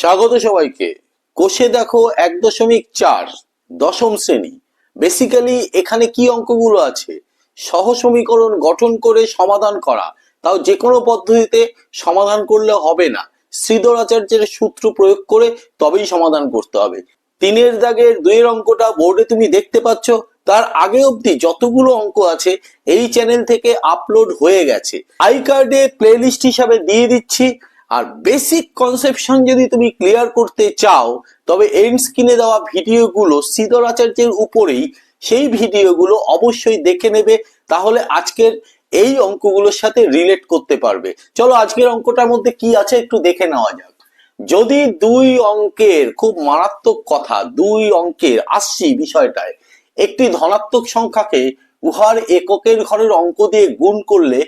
স্বাগত সবাইকে। কোষে দেখো এক দশমিক চার, দশম শ্রেণি। বেসিক্যালি এখানে কি অঙ্কগুলো আছে? সহ সমীকরণ গঠন করে সমাধান করা। তাও যে কোনো পদ্ধতিতে সমাধান করলে হবে না। শ্রীধর আচার্যের সূত্র প্রয়োগ করে তবেই সমাধান করতে হবে। তিনের দাগের দুইয়ের অঙ্কটা বোর্ডে তুমি দেখতে পাচ্ছ। তার আগে অবধি যতগুলো অঙ্ক আছে, এই চ্যানেল থেকে আপলোড হয়ে গেছে। আই কার্ডে প্লেলিস্ট হিসাবে দিয়ে দিচ্ছি। আর বেসিক কনসেপশন যদি তুমি ক্লিয়ার করতে চাও, তবে এন্ড স্ক্রিনে দেওয়া ভিডিওগুলো শ্রীধর আচার্যের উপরেই সেই ভিডিওগুলো অবশ্যই দেখে নেবে, তাহলে আজকের এই অঙ্কগুলোর সাথে রিলেট করতে পারবে। চলো আজকের অঙ্কটার মধ্যে কি আছে একটু দেখে নেওয়া যাক। যদি দুই অঙ্কের খুব মারাত্মক কথা, দুই অঙ্কের আসছি বিষয়টায়, একটি ধনাত্মক সংখ্যাকে উহার এককের ঘরের অঙ্ক দিয়ে গুণ করলে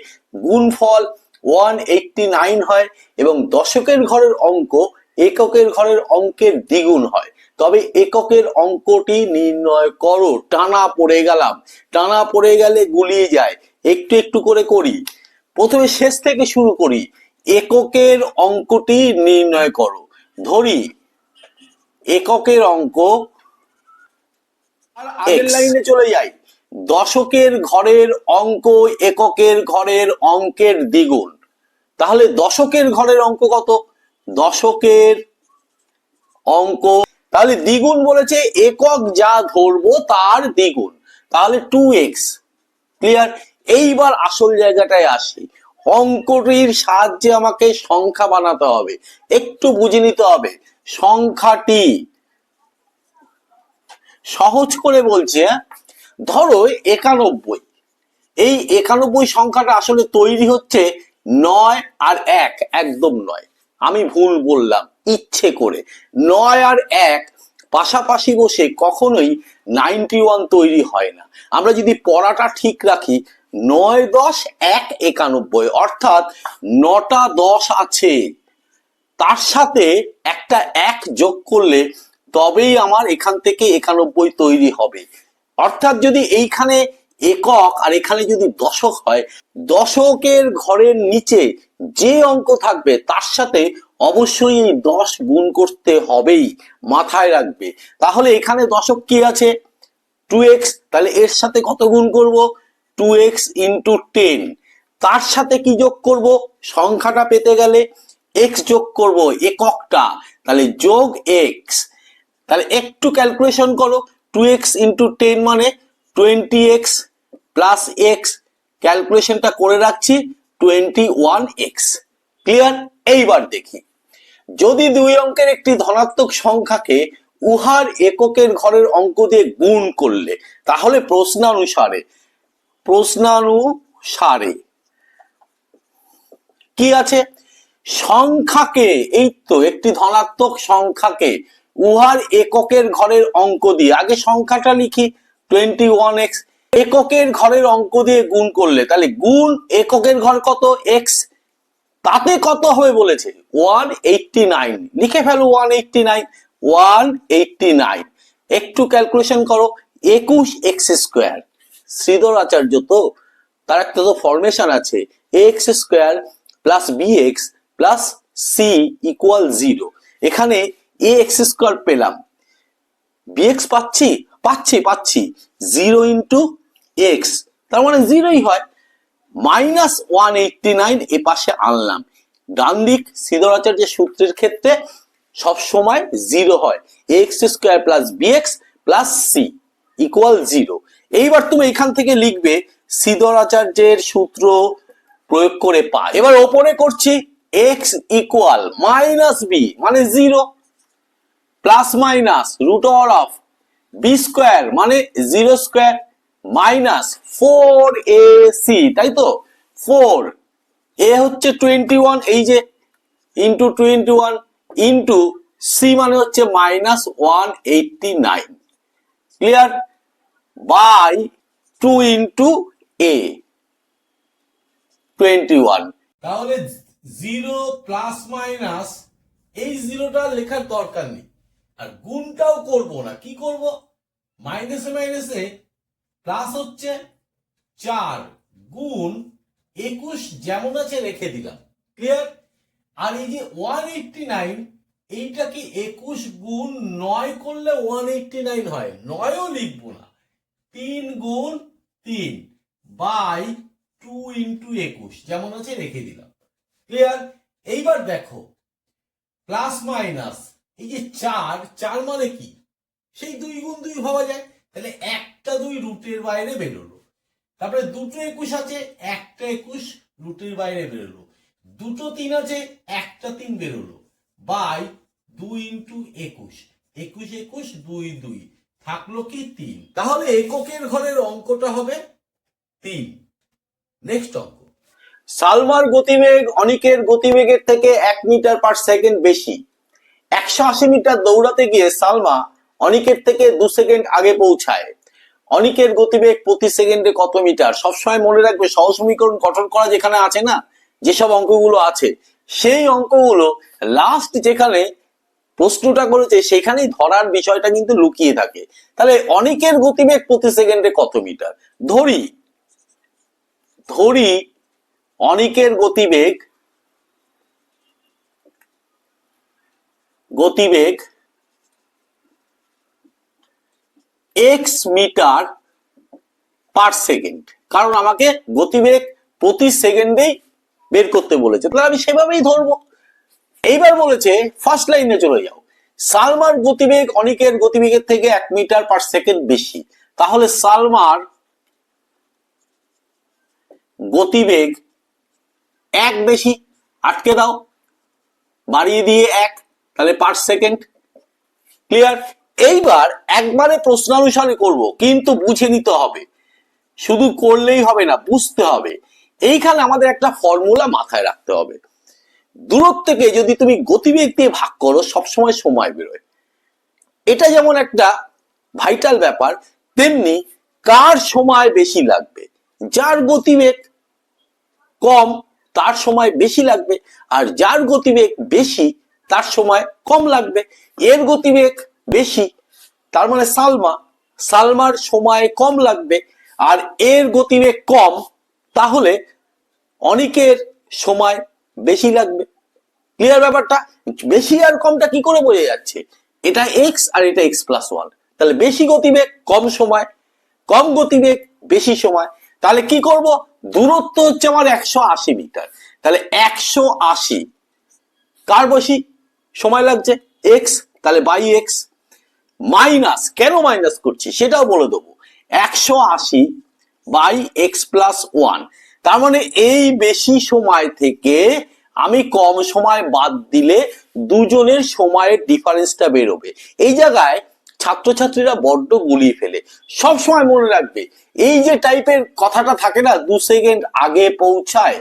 গুণফল ওয়ান এইটটি নাইন হয় এবং দশকের ঘরের অঙ্ক এককের ঘরের অঙ্কের দ্বিগুণ হয়। তবে এককের অঙ্কটি নির্ণয় করো টানা পড়ে গেলাম। টানা পড়ে গেলে গুলিয়ে যায়। একটু একটু করে করি। প্রথমে শেষ থেকে শুরু করি। এককের অঙ্কটি নির্ণয় করো। ধরি এককের অঙ্ক আর আগের লাইনে চলে যাই। দশকের ঘরের অঙ্ক, এককের ঘরের অঙ্কের দ্বিগুণ। তাহলে দশকের ঘরের অঙ্ক কত? দশকের অঙ্ক। তাহলে দ্বিগুণ বলেছে, একক যা ধরবো তার দ্বিগুণ। তাহলে টু এক্স ক্লিয়ার এইবার আসল জায়গাটায় আসি। অঙ্কটির সাহায্যে আমাকে সংখ্যা বানাতে হবে। একটু বুঝে নিতে হবে। সংখ্যাটি সহজ করে বলছে হ্যাঁ? ধরো একানব্বই। এই একানব্বই সংখ্যাটা আসলে তৈরি হচ্ছে নয় আর এক একদম নয়। আমি ভুল বললাম, ইচ্ছে করে। নয় আর এক পাশাপাশি বসে কখনোই নাইনটি ওয়ান তৈরি হয় না। আমরা যদি পড়াটা ঠিক রাখি, নয়, দশ, এক, একানব্বই, অর্থাৎ নটা, দশ আছে। তার সাথে একটা এক যোগ করলে তবেই আমার এখান থেকে একানব্বই তৈরি হবে। অর্থাৎ যদি এইখানে একক আর এখানে যদি দশক হয়, দশকের ঘরের নিচে যে অঙ্ক থাকবে, তার সাথে অবশ্যই এই দশ গুণ করতে হবেই, মাথায় রাখবে। তাহলে এখানে দশক কি আছে? টু এক্স তাহলে এর সাথে কত গুণ করব? টু এক্স ইন্টু টেন তার সাথে কি যোগ করব? সংখ্যাটা পেতে গেলে এক্স যোগ করব, এককটা। তাহলে যোগ এক্স তাহলে একটু ক্যালকুলেশন করো টু এক্স ইন্টু টেন মানে টোয়েন্টি এক্স প্লাস এক্স ক্যালকুলেশনটা করে রাখছি টোয়েন্টি ওয়ান এক্স ক্লিয়ার এইবার দেখি। যদি দুই অঙ্কের একটি ধনাত্মক সংখ্যাকে উহার এককের ঘরের অঙ্ক দিয়ে গুণ করলে, তাহলে প্রশ্নানুসারে প্রশ্নানুসারে কি আছে? সংখ্যাকে, এই তো একটি ধনাত্মক সংখ্যাকে উহার এককের ঘরের অঙ্ক দিয়ে। আগে সংখ্যাটা লিখি টোয়েন্টি ওয়ান এক্স এককের ঘরের অঙ্ক দিয়ে গুণ করলে, তাহলে গুণ এককের ঘর কত? এক্স তাতে কত হবে বলেছে? ওয়ান এইটটি নাইন লিখে ফেলো one eighty nine one eighty nine একটু ক্যালকুলেশন করো, একুশ এক্স স্কোয়ার শ্রীধর আচার্য তো, তার একটা তো ফরমেশন আছে x square plus b x plus c equal zero এখানে এ এক্স স্কোয়ার পেলাম। বিএক্স পাচ্ছি? পাচ্ছি পাচ্ছি। জিরো ইন্টু এক্স তার মানে জিরোই হয়। মাইনাস ওয়ান এইটটি নাইন এ পাশে আনলাম। ডান দিক সিদ্ধরাচার্যের সূত্রের ক্ষেত্রে সব সময় জিরো হয়। X square plus b x plus c equal zero এইবার তুমি এখান থেকে লিখবে সিদ্ধরাচার্যের সূত্র প্রয়োগ করে পা। এবার ওপরে করছি এক্স ইকুয়াল মাইনাস বি মানে zero plus minus root over of b square মানে zero square minus four a c, তাই তো? ফোর, এ হচ্ছে টোয়েন্টি ওয়ান, এই যে into twenty one into c মানে হচ্ছে minus one eighty nine. Clear? By two into a twenty one. তাহলে zero plus minus এই জিরোটা লেখার দরকার নেই। আর গুণটাও করব না। কি করব? মাইনাসে মাইনাসে প্লাস হচ্ছে চার। গুণ একুশ যেমন আছে রেখে দিলাম। ক্লিয়ার আর এই যে ওয়ান এইটটি নাইন এইটাকে একুশ গুণ নয় করলে ওয়ান এইটটি নাইন হয়? নয়ও লিখব না। তিন গুণ তিন বাই টু ইন্টু একুশ যেমন আছে রেখে দিলাম। ক্লিয়ার এইবার দেখো প্লাস মাইনাস এই যে চার চার মানে কি? সেই দুই গুণ দুই ভাবা যায়। তাহলে একটা দুই রুটের বাইরে বেরোলো। তারপরে দুটো একুশ আছে, একটা একুশ রুটের বাইরে বেরোলো। দুটো তিন আছে, একটা তিন বেরোলো। বাই দুই ইন্টু একুশ। একুশ একুশ, দুই দুই। থাকল কি তিন? তাহলে এককের ঘরের অঙ্কটা হবে তিন। নেক্সট অঙ্ক। সালমার গতিবেগ অনিকের গতিবেগের থেকে এক মিটার পার সেকেন্ড বেশি। একশো আশি মিটার দৌড়াতে গিয়ে সালমা অনিকের থেকে দু সেকেন্ড আগে পৌঁছায়। অনিকের গতিবেগ প্রতি সেকেন্ডে কত মিটার? সবসময় মনে রাখবে সহ সমীকরণ গঠন করা যেখানে আছে না, যেসব অঙ্কগুলো আছে, সেই অঙ্কগুলো লাস্ট যেখানে প্রশ্নটা করেছে, সেখানেই ধরার বিষয়টা কিন্তু লুকিয়ে থাকে। তাহলে অনেকের গতিবেগ প্রতি সেকেন্ডে কত মিটার? ধরি ধরি অনেকের গতিবেগ গতিবেগ এক্স মিটার পার সেকেন্ড কারণ আমাকে গতিবেগ প্রতি সেকেন্ডেই বের করতে বলেছে। তাহলে আমি সেভাবেই ধরবো। এইবার বলেছে ফার্স্ট লাইনে চলে যাও। সালমার গতিবেগ অনিকের গতিবেগের থেকে এক মিটার পার সেকেন্ড বেশি। তাহলে সালমার গতিবেগ এক বেশি। আটকে দাও। বাড়িয়ে দিয়ে এক। তাহলে পার সেকেন্ড। ক্লিয়ার এইবার একবারে প্রশ্নানুসারে করব, কিন্তু বুঝে নিতে হবে। শুধু করলেই হবে না, বুঝতে হবে। এইখানে আমাদের একটা ফর্মুলা মাথায় রাখতে হবে। দূরত্বকে যদি তুমি গতিবেগ দিয়ে ভাগ করো, সবসময় সময় বেরোয়। এটা যেমন একটা ভাইটাল ব্যাপার, তেমনি কার সময় বেশি লাগবে? যার গতিবেগ কম, তার সময় বেশি লাগবে। আর যার গতিবেগ বেশি তার সময় কম লাগবে। এর গতিবেগ বেশি। তার মানে সালমা, সালমার সময় কম লাগবে। আর এর গতিবেগ কম, তাহলে অনেকের সময় বেশি লাগবে। ক্লিয়ার ব্যাপারটা? বেশি আর কমটা কি করে বোঝা যাচ্ছে? এটা এক্স আর এটা এক্স প্লাস ওয়ান তাহলে বেশি গতিবেগ, কম সময়। কম গতিবেগ, বেশি সময়। তাহলে কি করব? দূরত্ব হচ্ছে আমার একশো আশি মিটার। তাহলে একশো আশি। কার বেশি সময় লাগছে এক্স তাহলে বাই এক্স মাইনাস কেন মাইনাস করছি সেটাও বলে দেবো। একশো আশি বাই এক্স প্লাস ওয়ান তার মানে এই বেশি সময় থেকে আমি কম সময় বাদ দিলে দুজনের সময়ের ডিফারেন্সটা বেরোবে। এই জায়গায় ছাত্রছাত্রীরা বড্ড গুলিয়ে ফেলে। সব সময় মনে রাখবে, এই যে টাইপের কথাটা থাকে না, দু সেকেন্ড আগে পৌঁছায়,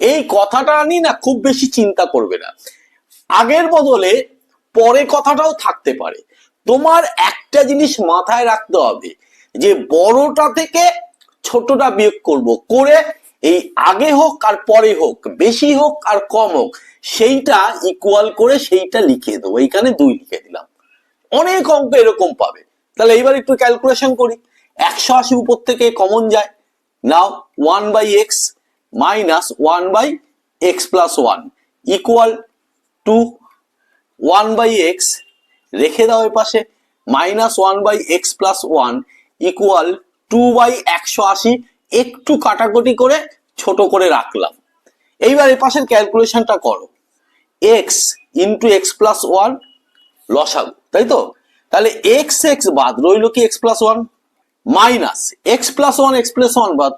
এই কথাটা নিয়ে না খুব বেশি চিন্তা করবে না। আগের বদলে পরে কথাটাও থাকতে পারে। তোমার একটা জিনিস মাথায় রাখতে হবে, যে বড়টা থেকে ছোটটা বিয়োগ করব। করে এই আগে হোক আর পরে হোক, বেশি হোক আর কম হোক, সেইটা ইকুয়াল করে সেইটা লিখে দেবো। এইখানে দুই লিখে দিলাম। অনেক অঙ্ক এরকম পাবে। তাহলে এইবার একটু ক্যালকুলেশন করি। একশো আশি উপর থেকে কমন যায়। নাও one by x minus one by x plus one equal two one by x রেখে দাও পাশে minus one by x plus one equal two by একশো আশি, একটু কাটাকুটি করে ছোট করে রাখলাম। এইবার এ পাশের ক্যালকুলেশনটা করো। X into x plus one লসাগু, তাই তো? তাহলে এক্স এক্স বাদ রইল কি x plus one minus x plus one x plus one বাদ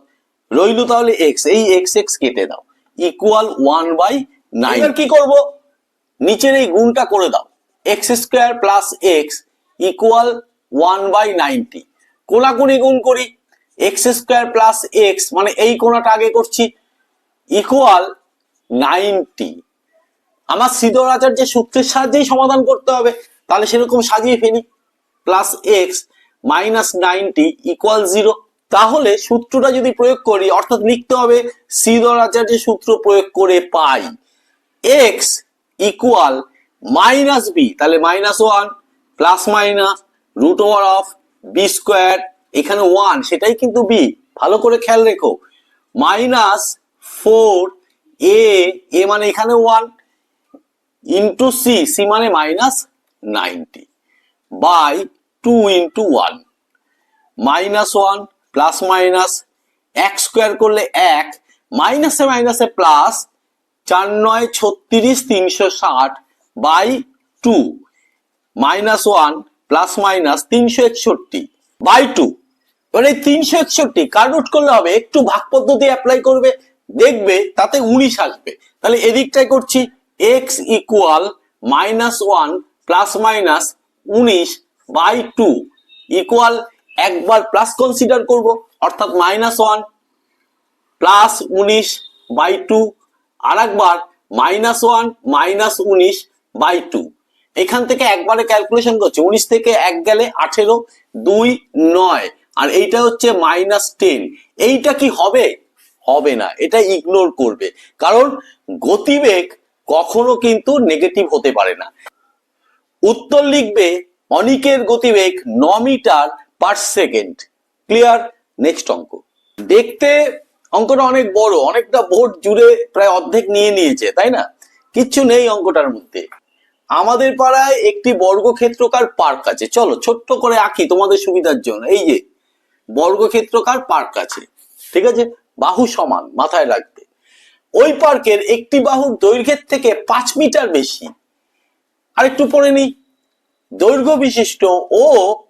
রইল তাহলে এক্স এই এক্স এক্স কেটে দাও। ইকুয়াল ওয়ান বাই নাইন কি করব? নিচের এই গুণটা করে দাও। X square plus x equal one by ninety কোনাকুনি গুণ করি। এক্স স্কোয়ার প্লাস এক্স মানে এই কোনাটা আগে করছি। ইকুয়াল নাইনটি আমার সিদর আচার্যের সূত্রের সাহায্যেই সমাধান করতে হবে, তাহলে সেরকম সাজিয়ে ফেলি। Plus x minus ninety equal zero তাহলে সূত্রটা যদি প্রয়োগ করি, অর্থাৎ লিখতে হবে সিদর আচার্যের সূত্র প্রয়োগ করে পাই। এক্স ইকুয়াল মাইনাস বি তাহলে minus one plus minus root over of b square এখানে ওয়ান সেটাই কিন্তু বি ভালো করে খেয়াল রেখো। মাইনাস ফোর এ এ মানে এখানে ওয়ান ইন্টু সি সি মানে minus ninety by two into one minus one plus minus এক স্কোয়ার করলে এক মাইনাসে মাইনাসে প্লাস চার নয় ছত্রিশ তিনশো ষাট by two. Minus one plus minus তিনশো একষট্টি বাই টু। এবার এই তিনশো একষট্টি কার রুট করলে হবে, একটু ভাগ পদ্ধতি অ্যাপ্লাই করবে, দেখবে তাতে উনিশ আসবে। তাহলে এদিকটাই করছি x equal minus one plus minus উনিশ বাই টু। ইকুয়াল একবার প্লাস কনসিডার করব, অর্থাৎ মাইনাস ওয়ান প্লাস উনিশ বাই টু আর একবার মাইনাস ওয়ান মাইনাস উনিশ বাই টু এখান থেকে একবারে ক্যালকুলেশন করছে, উনিশ থেকে এক গেলে আঠেরো, দুই, নয়। আর এইটা হচ্ছে মাইনাস টেন এইটা কি হবে? হবে না, এটা ইগনোর করবে। কারণ গতিবেগ কখনো কিন্তু নেগেটিভ হতে পারে না। উত্তর লিখবে, অনিকের গতিবেগ ন metre per second clear next অঙ্ক। দেখতে অঙ্কটা অনেক বড়, অনেকটা ভোট জুড়ে প্রায় অর্ধেক নিয়ে নিয়েছে, তাই না? কিচ্ছু নেই অঙ্কটার মধ্যে। আমাদের পাড়ায় একটি বর্গক্ষেত্রকার পার্ক আছে। চলো, ছোট্ট করে আঁকি তোমাদের সুবিধার জন্য। এই যে, বর্গক্ষেত্রকার পার্ক আছে, ঠিক আছে? বাহু সমান, মাথায় রাখবে। ওই পার্কের একটি বাহুর দৈর্ঘ্যের থেকে পাঁচ মিটার বেশি। আর একটু পরে নিই। দৈর্ঘ্য বিশিষ্ট ও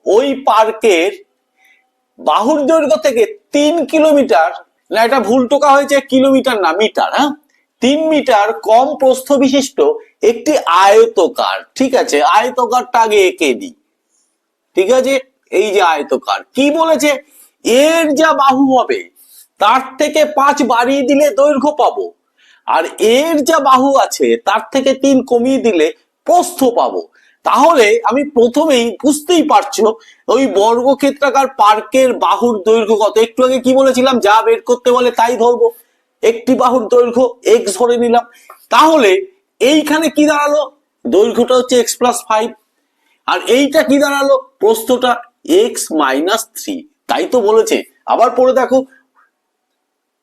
ওই পার্কের বাহুর দৈর্ঘ্য থেকে তিন কিলোমিটার না, এটা ভুল টোকা হয়েছে কিলোমিটার না, মিটার হ্যাঁ? তিন মিটার কম প্রস্থ বিশিষ্ট একটি আয়তকার, ঠিক আছে? আয়তকারটা আগে এঁকে দিই ঠিক আছে? এই যে আয়তকার, কি বলেছে? এর যা বাহু হবে, তার থেকে পাঁচ বাড়িয়ে দিলে দৈর্ঘ্য পাবো। আর এর যা বাহু আছে, তার থেকে তিন কমিয়ে দিলে প্রস্থ পাবো। তাহলে আমি প্রথমেই বুঝতেই পারছ ওই বর্গক্ষেত্রাকার পার্কের বাহুর দৈর্ঘ্য কত? একটু আগে কি বলেছিলাম? যা বের করতে বলে তাই ধরবো। একটি বাহুর দৈর্ঘ্য এক্স ধরে নিলাম। তাহলে এইখানে কি দাঁড়াল? দৈর্ঘ্যটা হচ্ছে এক্স প্লাস ফাইভ আর এইটা কি দাঁড়াল? প্রস্থটা এক্স মাইনাস থ্রি তাই তো বলেছে। আবার পড়ে দেখো।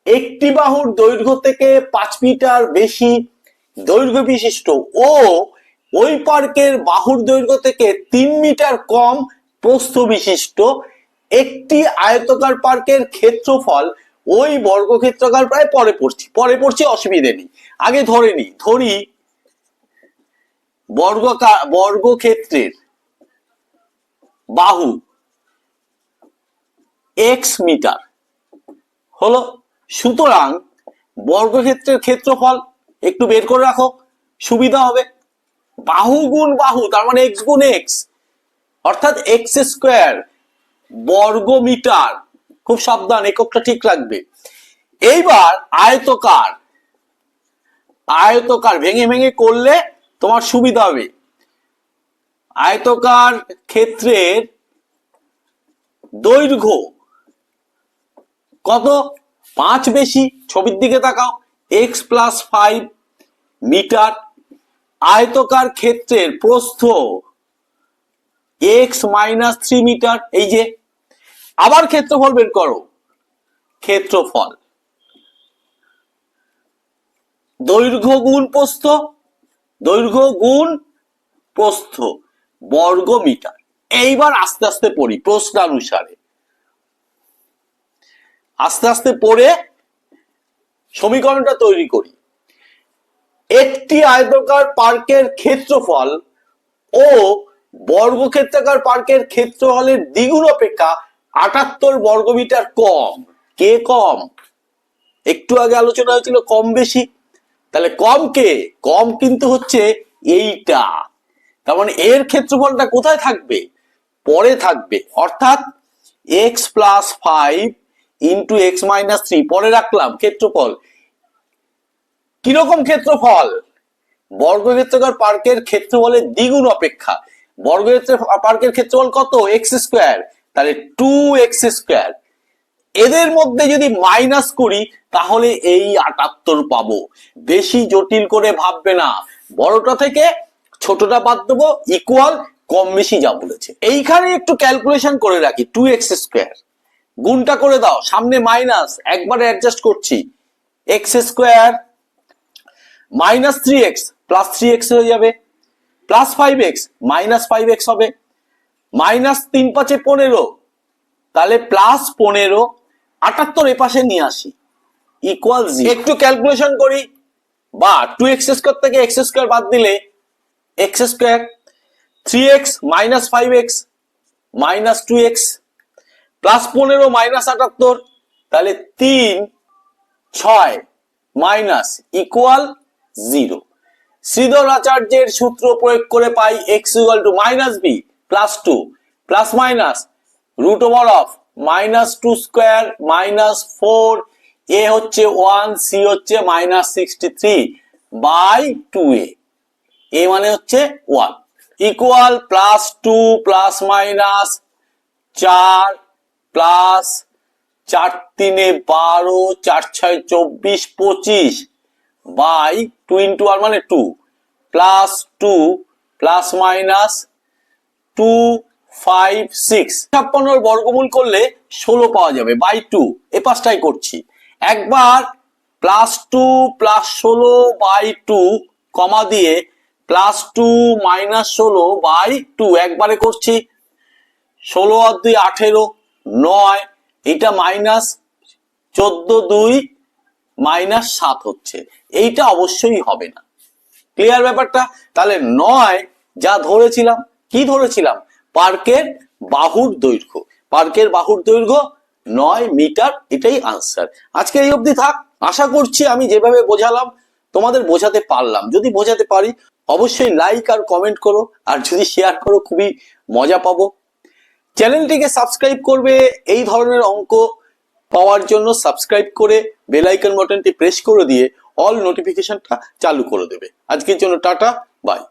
একটি বাহুর দৈর্ঘ্য থেকে পাঁচ মিটার বেশি দৈর্ঘ্য বিশিষ্ট। ও ওই পার্কের বাহুর দৈর্ঘ্য থেকে তিন মিটার কম প্রস্থ বিশিষ্ট একটি আয়তকার পার্কের ক্ষেত্রফল ওই বর্গক্ষেত্রকার প্রায় পরে পড়ছি। পরে পড়ছি, অসুবিধে নেই। আগে ধরে নি ধরি বর্গকা, বর্গক্ষেত্রের বাহু এক্স মিটার হলো। সুতরাং বর্গক্ষেত্রের ক্ষেত্রফল একটু বের করে রাখো, সুবিধা হবে। বাহু গুণ বাহু, তার মানে এক্স গুণ এক্স অর্থাৎ এক্স স্কোয়ার বর্গ মিটার খুব সাবধান, এককটা ঠিক রাখবে। এইবার আয়তকার আয়তকার ভেঙে ভেঙে করলে তোমার সুবিধা হবে। আয়তকার ক্ষেত্রের দৈর্ঘ্য কত? পাঁচ বেশি, ছবির দিকে তাকাও এক্স প্লাস ফাইভ মিটার আয়তকার ক্ষেত্রের প্রস্থ এক্স মাইনাস থ্রি মিটার এই যে, আবার ক্ষেত্রফল বের করো, ক্ষেত্রফল। দৈর্ঘ্য গুণ প্রস্থ, দৈর্ঘ্য গুণ প্রস্থ, বর্গ মিটার এইবার আস্তে আস্তে পড়ি প্রশ্নানুসারে। আস্তে আস্তে পড়ে সমীকরণটা তৈরি করি। একটি আয়তকার পার্কের ক্ষেত্রফল ও বর্গক্ষেত্রাকার পার্কের ক্ষেত্রফলের দ্বিগুণ অপেক্ষা আটাত্তর বর্গমিটার কম। কে কম? একটু আগে আলোচনা হয়েছিল কম বেশি। তাহলে কম কে? কম কিন্তু হচ্ছে এইটা। তার মানে এর ক্ষেত্রফলটা কোথায় থাকবে? পরে থাকবে। অর্থাৎ x plus five into x minus three পরে রাখলাম ক্ষেত্রফল। কীরকম ক্ষেত্রফল? বর্গক্ষেত্রকার পার্কের ক্ষেত্রফলের দ্বিগুণ অপেক্ষা। বর্গক্ষেত্র পার্কের ক্ষেত্রফল কত? X square. তাহলে টু এক্স স্কোয়ার। এদের মধ্যে যদি মাইনাস করি, তাহলে এই আটাত্তর পাবো। বেশি জটিল করে ভাববে না। বড়টা থেকে ছোটটা বাদ দেবো ইকুয়াল কম বেশি যা বলেছে। এইখানে একটু ক্যালকুলেশন করে রাখি টু এক্স স্কোয়ার গুণটা করে দাও, সামনে মাইনাস একবারে অ্যাডজাস্ট করছি। X square minus three x plus three x হয়ে যাবে। Plus five x minus five x হবে। মাইনাস তিন পাঁচে পনেরো। তাহলে প্লাস পনেরো আটাত্তর এপাশে নিয়ে আসি। ইকুয়াল একটু ক্যালকুলেশন করি। বা টু এক্স স্কোয়ার থেকে এক্স স্কোয়ার বাদ দিলে x square three x minus five x minus two x plus পনেরো মাইনাস আটাত্তর তাহলে তিন ছয় মাইনাস ইকুয়াল জিরো শ্রীধর আচার্যের সূত্র প্রয়োগ করে পাই x equal two minus b plus two plus minus root over of minus two square minus four a হচ্ছে ওয়ান সি হচ্ছে minus sixty three by two a a মানে হচ্ছে one equal plus two plus minus চার plus চার তিনে বারো, চার ছয়, চব্বিশ, পঁচিশ। বাই টু ইন্টু আর মানে two. Plus two, plus minus two, five, six. ছাপ্পান্নর বর্গমূল করলে ষোলো পাওয়া যাবে, বাই টু। এ পাঁচটাই করছি। একবার প্লাস টু, প্লাস ষোলো, বাই টু, কমা দিয়ে প্লাস টু, মাইনাস ষোলো, বাই টু। একবারে করছি ষোলো আর দুই আঠেরো, নয়। এটা মাইনাস চোদ্দ দুই মাইনাস সাত হচ্ছে। এইটা অবশ্যই হবে না। ক্লিয়ার ব্যাপারটা? তাহলে নয় যা ধরেছিলাম, কি ধরেছিলাম? পার্কের বাহুর দৈর্ঘ্য। পার্কের বাহুর দৈর্ঘ্য নয় মিটার, এটাই আনসার আজকে এই অবধি থাক। আশা করছি আমি যেভাবে বোঝালাম, তোমাদের বোঝাতে পারলাম। যদি বোঝাতে পারি, অবশ্যই লাইক আর কমেন্ট করো, আর যদি শেয়ার করো, খুবই মজা পাবো। চ্যানেলটিকে সাবস্ক্রাইব করবে, এই ধরনের অঙ্ক পাওয়ার জন্য সাবস্ক্রাইব করে বেল আইকন বাটনটি প্রেস করে দিয়ে অল নোটিফিকেশনটা চালু করে দেবে। আজকের জন্য টাটা, বাই।